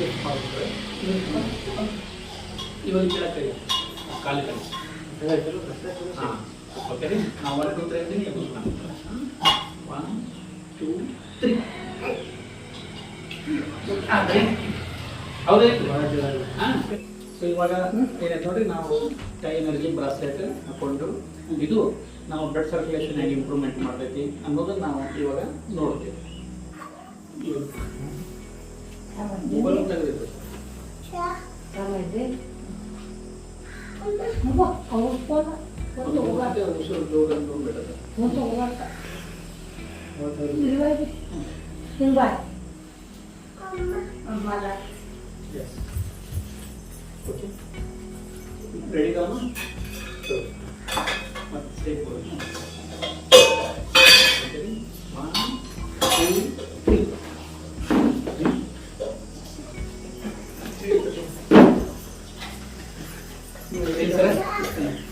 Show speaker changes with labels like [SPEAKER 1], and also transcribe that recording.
[SPEAKER 1] ಎಷ್ಟು ಮಾಡ್ತಾರೆ ಇವಾಗ ಕೆಳಕ್ಕೆ ಓಕೆ ನಾವು ಒನ್ ಟು ತ್ರೀ ಹೌದೇ ಇವಾಗ ನೋಡ್ರಿ ನಾವು ಟೈ ಎನರ್ಜಿ ಬ್ರಾಸ್ಲೆಟ್ ಹಾಕೊಂಡು ಇದು ನಾವು ಬ್ಲಡ್ ಸರ್ಕ್ಯುಲೇಷನ್ ಹೇಗೆ ಇಂಪ್ರೂವ್ಮೆಂಟ್ ಮಾಡ್ತೈತಿ ಅನ್ನೋದನ್ನ ನಾವು, ಇವಾಗ ನೋಡ್ತೀವಿ. ಮೊಬೈಲ್ ತೆಗೆದಿದ್ದು ಉಸಿರು ಜೋಗ ¿Será?